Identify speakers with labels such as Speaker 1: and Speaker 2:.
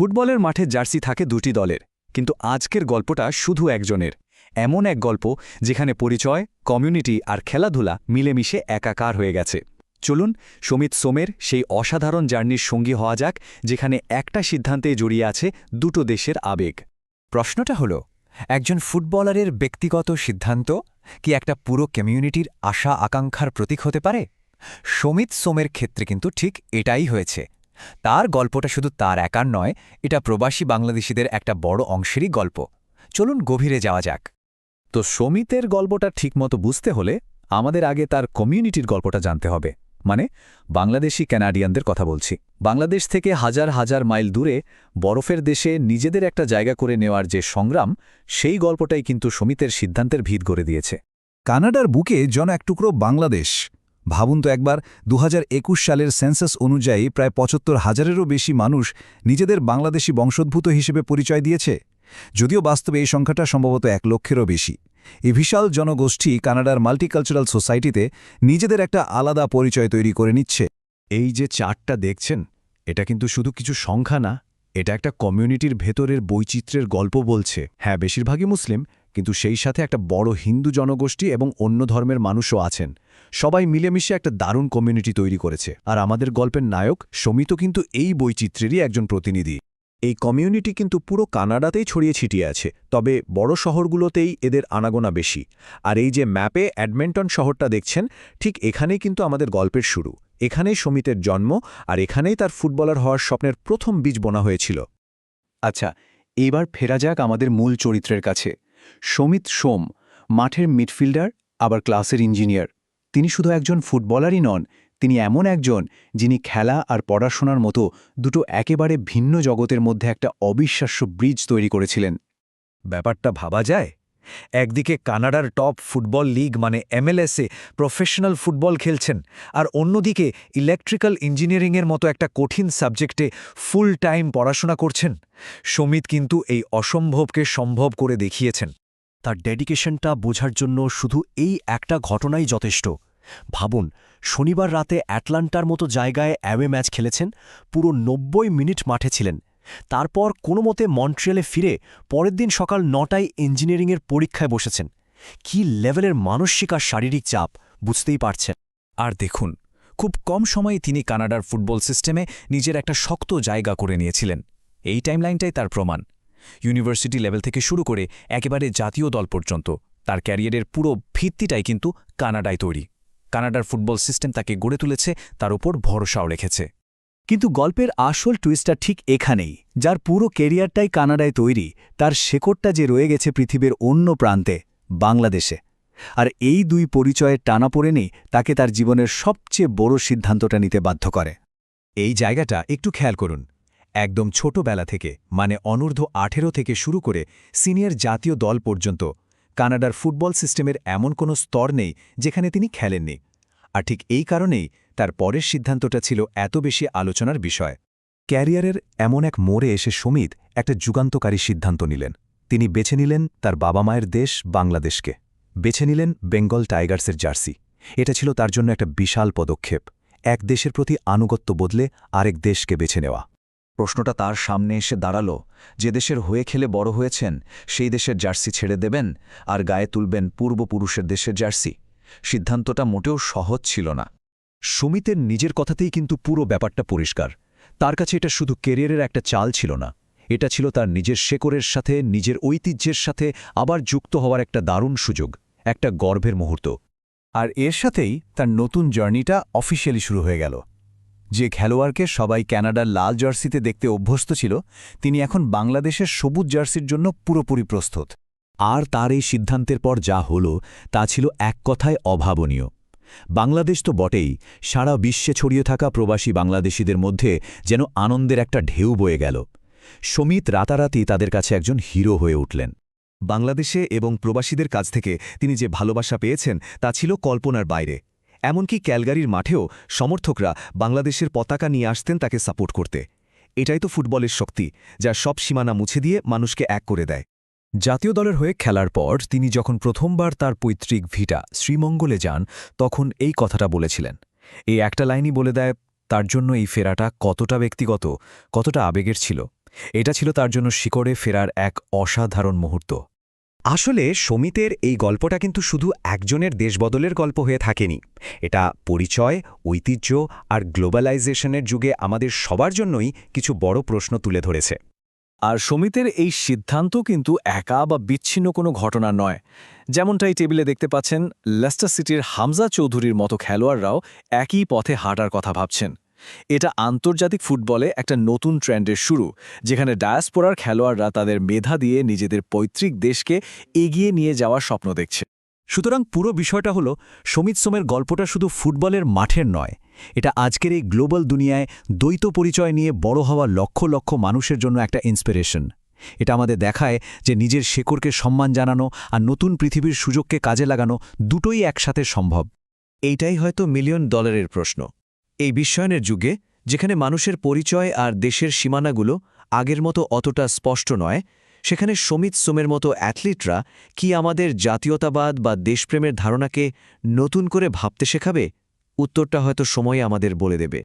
Speaker 1: ফুটবলের মাঠে জার্সি থাকে দুটি দলের, কিন্তু আজকের গল্পটা শুধু একজনের। এমন এক গল্প যেখানে পরিচয়, কমিউনিটি আর খেলাধুলা মিলেমিশে একাকার হয়ে গেছে। চলুন, সমিত সোমের সেই অসাধারণ জার্নির সঙ্গী হওয়া যাক, যেখানে একটা সিদ্ধান্তে জড়িয়ে আছে দুটো দেশের আবেগ।
Speaker 2: প্রশ্নটা হলো, একজন ফুটবলারের ব্যক্তিগত সিদ্ধান্ত কি একটা পুরো কমিউনিটির আশা আকাঙ্ক্ষার প্রতীক হতে পারে? সমিত সোমের ক্ষেত্রে কিন্তু ঠিক এটাই হয়েছে। তার গল্পটা শুধু তার একার নয়, এটা প্রবাসী বাংলাদেশিদের একটা বড় অংশেরই গল্প। চলুন গভীরে যাওয়া যাক।
Speaker 1: তো সমিতের গল্পটা ঠিকমতো বুঝতে হলে আমাদের আগে তার কমিউনিটির গল্পটা জানতে হবে। মানে বাংলাদেশি ক্যানাডিয়ানদের কথা বলছি। বাংলাদেশ থেকে হাজার হাজার মাইল দূরে বরফের দেশে নিজেদের একটা জায়গা করে নেওয়ার যে সংগ্রাম, সেই গল্পটাই কিন্তু সমিতের সিদ্ধান্তের ভিত গড়ে দিয়েছে।
Speaker 3: কানাডার বুকে জন এক টুকরো বাংলাদেশ। ভাবুন তো একবার দু হাজার একুশ সালের সেন্সাস অনুযায়ী প্রায় পঁচাত্তর হাজারেরও বেশি মানুষ নিজেদের বাংলাদেশি বংশোদ্ভূত হিসেবে পরিচয় দিয়েছে। যদিও বাস্তবে এই সংখ্যাটা সম্ভবত এক লক্ষেরও বেশি। এই বিশাল জনগোষ্ঠী কানাডার মাল্টিকালচারাল সোসাইটিতে নিজেদের একটা আলাদা পরিচয় তৈরি করে নিচ্ছে।
Speaker 4: এই যে চার্টটা দেখছেন, এটা কিন্তু শুধু কিছু সংখ্যা না, এটা একটা কমিউনিটির ভেতরের বৈচিত্র্যের গল্প বলছে। হ্যাঁ বেশিরভাগই মুসলিম কিন্তু সেই সাথে একটা বড় হিন্দু জনগোষ্ঠী এবং অন্য ধর্মের মানুষও আছেন। সবাই মিলেমিশে একটা দারুণ কমিউনিটি তৈরি করেছে। আর আমাদের গল্পের নায়ক সমিত কিন্তু এই বৈচিত্র্যেরই একজন প্রতিনিধি। এই কমিউনিটি কিন্তু পুরো কানাডাতেই ছড়িয়ে ছিটিয়ে আছে, তবে বড় শহরগুলোতেই এদের আনাগোনা বেশি। আর এই যে ম্যাপে অ্যাডমেন্টন শহরটা দেখছেন, ঠিক এখানেই কিন্তু আমাদের গল্পের শুরু। এখানেই সমিতের জন্ম আর এখানেই তার ফুটবলার হওয়ার স্বপ্নের প্রথম বীজ বোনা হয়েছিল।
Speaker 1: আচ্ছা এবার ফেরা যাক আমাদের মূল চরিত্রের কাছে। সমিত সোম, মাঠের মিডফিল্ডার, আবার ক্লাসের ইঞ্জিনিয়ার। তিনি শুধু একজন ফুটবলারই নন, তিনি এমন একজন যিনি খেলা আর পড়াশোনার মতো দুটো একেবারে ভিন্ন জগতের মধ্যে একটা অবিশ্বাস্য ব্রিজ তৈরি করেছিলেন।
Speaker 2: ব্যাপারটা ভাবা যায়? একদিকে কানাডার টপ ফুটবল লিগ মানে এমএলএসে প্রফেশনাল ফুটবল খেলছেন, আর অন্যদিকে ইলেকট্রিক্যাল ইঞ্জিনিয়ারিংয়ের মতো একটা কঠিন সাবজেক্টে ফুল টাইম পড়াশোনা করছেন। সমিত কিন্তু এই অসম্ভবকে সম্ভব করে দেখিয়েছেন।
Speaker 5: তার ডেডিকেশনটা বোঝার জন্য শুধু এই একটা ঘটনাই যথেষ্ট। ভাবুন, শনিবার রাতে অ্যাটলান্টার মতো জায়গায় অ্যাওয়ে ম্যাচ খেলেছেন, পুরো নব্বই মিনিট মাঠে ছিলেন। তারপর কোনো মতে মন্ট্রিয়ালে ফিরে পরের দিন সকাল নটায় ইঞ্জিনিয়ারিংয়ের পরীক্ষায় বসেছেন। কি লেভেলের মানসিক আর শারীরিক চাপ, বুঝতেই পারছেন।
Speaker 2: আর দেখুন, খুব কম সময়ে তিনি কানাডার ফুটবল সিস্টেমে নিজের একটা শক্ত জায়গা করে নিয়েছিলেন। এই টাইমলাইনটাই তার প্রমাণ। ইউনিভার্সিটি লেভেল থেকে শুরু করে একেবারে জাতীয় দল পর্যন্ত, তার ক্যারিয়ারের পুরো ভিত্তিটাই কিন্তু কানাডায় তৈরি। কানাডার ফুটবল সিস্টেম তাকে গড়ে তুলেছে, তার ওপর ভরসাও রেখেছে।
Speaker 1: কিন্তু গল্পের আসল টুইস্টটা ঠিক এখানেই, যার পুরো কেরিয়ারটাই কানাডায় তৈরি, তার শেকড়টা যে রয়ে গেছে পৃথিবীর অন্য প্রান্তে, বাংলাদেশে। আর এই দুই পরিচয়ের টানাপোড়েনই তাকে তার জীবনের সবচেয়ে বড় সিদ্ধান্তটা নিতে বাধ্য করে।
Speaker 4: এই জায়গাটা একটু খেয়াল করুন। একদম ছোটবেলা থেকে মানে অনূর্ধ্ব আঠেরো থেকে শুরু করে সিনিয়র জাতীয় দল পর্যন্ত, কানাডার ফুটবল সিস্টেমের এমন কোনো স্তর নেই যেখানে তিনি খেলেননি। আর ঠিক এই কারণেই তার পরের সিদ্ধান্তটা ছিল এত বেশি আলোচনার বিষয়। ক্যারিয়ারের এমন এক মোড়ে এসে সমিত একটা যুগান্তকারী সিদ্ধান্ত নিলেন। তিনি বেছে নিলেন তার বাবা মায়ের দেশ বাংলাদেশকে। বেছে নিলেন বেঙ্গল টাইগার্সের জার্সি। এটা ছিল তার জন্য একটা বিশাল পদক্ষেপ। এক দেশের প্রতি আনুগত্য বদলে আরেক দেশকে বেছে নেওয়া।
Speaker 6: প্রশ্নটা তার সামনে এসে দাঁড়াল যে দেশের হয়ে খেলে বড় হয়েছেন, সেই দেশের জার্সি ছেড়ে দেবেন আর গায়ে তুলবেন পূর্বপুরুষের দেশের জার্সি। সিদ্ধান্তটা মোটেও সহজ ছিল না।
Speaker 4: সুমিতের নিজের কথাতেই কিন্তু পুরো ব্যাপারটা পরিষ্কার। তার কাছে এটা শুধু কেরিয়ারের একটা চাল ছিল না। এটা ছিল তার নিজের শেকরের সাথে, নিজের ঐতিহ্যের সাথে আবার যুক্ত হওয়ার একটা দারুণ সুযোগ, একটা গর্ভের মুহূর্ত। আর এর সাথেই তার নতুন জার্নিটা অফিসিয়ালি শুরু হয়ে গেল। যে খেলোয়াড়কে সবাই ক্যানাডার লাল জার্সিতে দেখতে অভ্যস্ত ছিল, তিনি এখন বাংলাদেশের সবুজ জার্সির জন্য পুরোপুরি প্রস্তুত। আর তার এই সিদ্ধান্তের পর যা হল, তা ছিল এক কথায় অভাবনীয়। বাংলাদেশ তো বটেই, সারা বিশ্বে ছড়িয়ে থাকা প্রবাসী বাংলাদেশিদের মধ্যে যেন আনন্দের একটা ঢেউ বয়ে গেল। সমিত রাতারাতি তাদের কাছে একজন হিরো হয়ে উঠলেন। বাংলাদেশে এবং প্রবাসীদের কাছ থেকে তিনি যে ভালোবাসা পেয়েছেন, তা ছিল কল্পনার বাইরে। এমনকি ক্যালগারির মাঠেও সমর্থকরা বাংলাদেশের পতাকা নিয়ে আসতেন তাকে সাপোর্ট করতে। এটাই তো ফুটবলের শক্তি, যা সব সীমানা মুছে দিয়ে মানুষকে এক করে দেয়। জাতীয় দলের হয়ে খেলার পর তিনি যখন প্রথমবার তার পৈতৃক ভিটা শ্রীমঙ্গলে যান, তখন এই কথাটা বলেছিলেন। এই একটা লাইনই বলে দেয়, তার জন্য এই ফেরাটা কতটা ব্যক্তিগত, কতটা আবেগের ছিল।
Speaker 2: এটা ছিল তার জন্য শিকড়ে ফেরার এক অসাধারণ মুহূর্ত।
Speaker 1: আসলে সমিতের এই গল্পটা কিন্তু শুধু একজনের দেশবদলের গল্প হয়ে থাকেনি। এটা পরিচয়, ঐতিহ্য আর গ্লোবালাইজেশনের যুগে আমাদের সবার জন্যই কিছু বড় প্রশ্ন তুলে ধরেছে।
Speaker 2: আর সমিতের এই সিদ্ধান্ত কিন্তু একা বা বিচ্ছিন্ন কোনো ঘটনা নয়। যেমনটাই টেবিলে দেখতে পাচ্ছেন, লেস্টার সিটির হামজা চৌধুরীর মতো খেলোয়াড়রাও একই পথে হাঁটার কথা ভাবছেন। এটা আন্তর্জাতিক ফুটবলে একটা নতুন ট্রেন্ডের শুরু, যেখানে ডায়াসপোরার খেলোয়াড়রা তাদের মেধা দিয়ে নিজেদের পৈতৃক দেশকে এগিয়ে নিয়ে যাওয়ার স্বপ্ন দেখছে।
Speaker 3: সুতরাং পুরো বিষয়টা হলো, সমিত সোমের গল্পটা শুধু ফুটবলের মাঠের নয় এটা আজকের এই গ্লোবাল দুনিয়ায় দ্বৈত পরিচয় নিয়ে বড় হওয়া লক্ষ লক্ষ মানুষের জন্য একটা ইন্সপিরেশন এটা আমাদের দেখায় যে নিজের শেকড়কে সম্মান জানানো আর নতুন পৃথিবীর সুযোগকে কাজে লাগানো দুটোই একসাথে সম্ভব।
Speaker 4: এইটাই হয়তো মিলিয়ন ডলারের প্রশ্ন। এই বিশ্বায়নের যুগে যেখানে মানুষের পরিচয় আর দেশের সীমানাগুলো আগের মতো অতটা স্পষ্ট নয়, সেখানে সমিত সোমের মতো অ্যাথলিটরা কি আমাদের জাতীয়তাবাদ বা দেশপ্রেমের ধারণাকে নতুন করে ভাবতে শেখাবে? উত্তরটা হয়তো সময় আমাদের বলে দেবে।